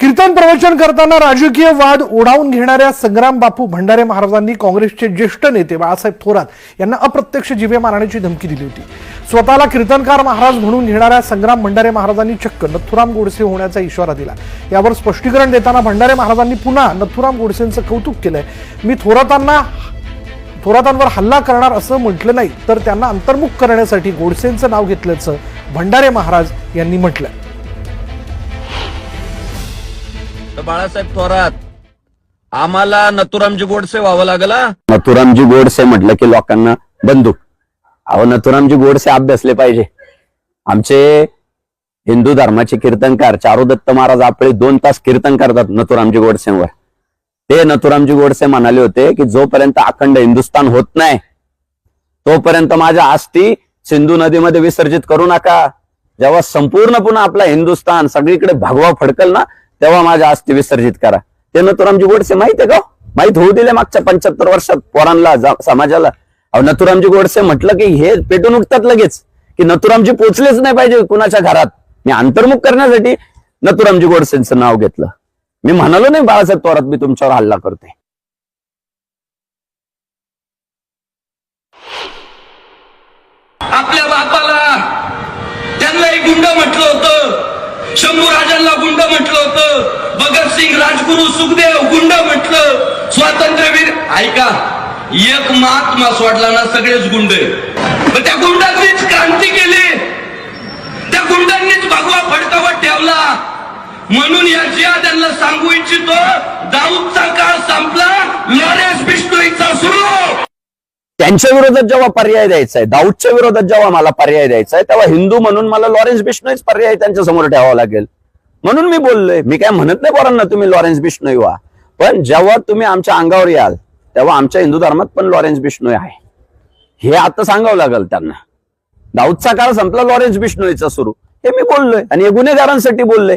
कीर्तन प्रवचन करताना राजकीय वाद ओढावून घेणाऱ्या संग्राम बापू भंडारे महाराजांनी काँग्रेसचे ज्येष्ठ नेते बाळासाहेब थोरात यांना अप्रत्यक्ष जिवे मारण्याची धमकी दिली होती. स्वतःला कीर्तनकार महाराज म्हणून घेणाऱ्या संग्राम भंडारे महाराजांनी चक्क नथुराम गोडसे होण्याचा इशारा दिला. यावर स्पष्टीकरण देताना भंडारे महाराजांनी पुन्हा नथुराम गोडसेंचं कौतुक केलंय. मी थोरातांना थोरातांवर हल्ला करणार असं म्हटलं नाही तर त्यांना अंतर्मुख करण्यासाठी गोडसेंचं नाव घेतल्याचं भंडारे महाराज यांनी म्हटलं तर बाळासाहेब थोरात आम्हाला नथुरामजी गोडसे व्हावं लागला? नथुरामजी गोडसे म्हटलं की लोकांना बंदूक. अहो नथुरामजी गोडसे अभ्यासले पाहिजे. आमचे हिंदू धर्माचे कीर्तनकार चारुदत्त महाराज आपले दोन तास कीर्तन करतात नथुरामजी गोडसेंवर. ते नथुरामजी गोडसे म्हणाले होते की जोपर्यंत अखंड हिंदुस्थान होत नाही तोपर्यंत माझ्या आस्थी सिंधू नदीमध्ये विसर्जित करू नका. जेव्हा संपूर्ण पुन्हा आपला हिंदुस्थान सगळीकडे भगवा फडकल ना तेव्हा माझ्या अस्थि विसर्जित करा. ते नथुरामजी गोडसे माहीत आहे का हो? माहीत होऊ दिले मागच्या पंच्याहत्तर वर्षात पोरांना समाजाला. अहो नथुरामजी गोडसे म्हटलं की हे पेटून उठतात लगेच. की नथुरामजी पोचलेच नाही पाहिजे कुणाच्या घरात. मी अंतर्मुख करण्यासाठी नथुरामजी गोडसेंचं नाव घेतलं. मी म्हणालो नाही बाळासाहेब थोरात मी तुमच्यावर हल्ला करतोय. आपल्या बापाला त्यांनाही गुंड म्हटलं होतं. शंभू राजांना गुंड म्हटलं होतं. भगतसिंग राजगुरू सुखदेव गुंड म्हटलं. स्वातंत्र्यवीर ऐका एक महात्मा सोडला ना सगळेच गुंड त्या गुंडांनीच क्रांती केली. त्या गुंडांनीच भगवा फडकावत ठेवला. म्हणून याची त्यांना सांगू इच्छितो दाऊदचा काळ संपला लॉरेन्स त्यांच्या विरोधात जेव्हा पर्याय द्यायचा आहे दाऊदच्या विरोधात जेव्हा मला पर्याय द्यायचा आहे तेव्हा हिंदू म्हणून मला लॉरेन्स बिश्नोईच पर्याय त्यांच्यासमोर ठेवावा लागेल. म्हणून मी बोललोय. मी काय म्हणत नाही पोरांना तुम्ही लॉरेन्स बिश्नोई व्हा. पण जेव्हा तुम्ही आमच्या अंगावर याल तेव्हा आमच्या हिंदू धर्मात पण लॉरेन्स बिश्नोई आहे. हे आता सांगावं लागेल त्यांना. दाऊदचा काळ संपला लॉरेन्स बिश्नोईचा सुरू. हे मी बोललोय. आणि हे गुन्हेगारांसाठी बोललोय.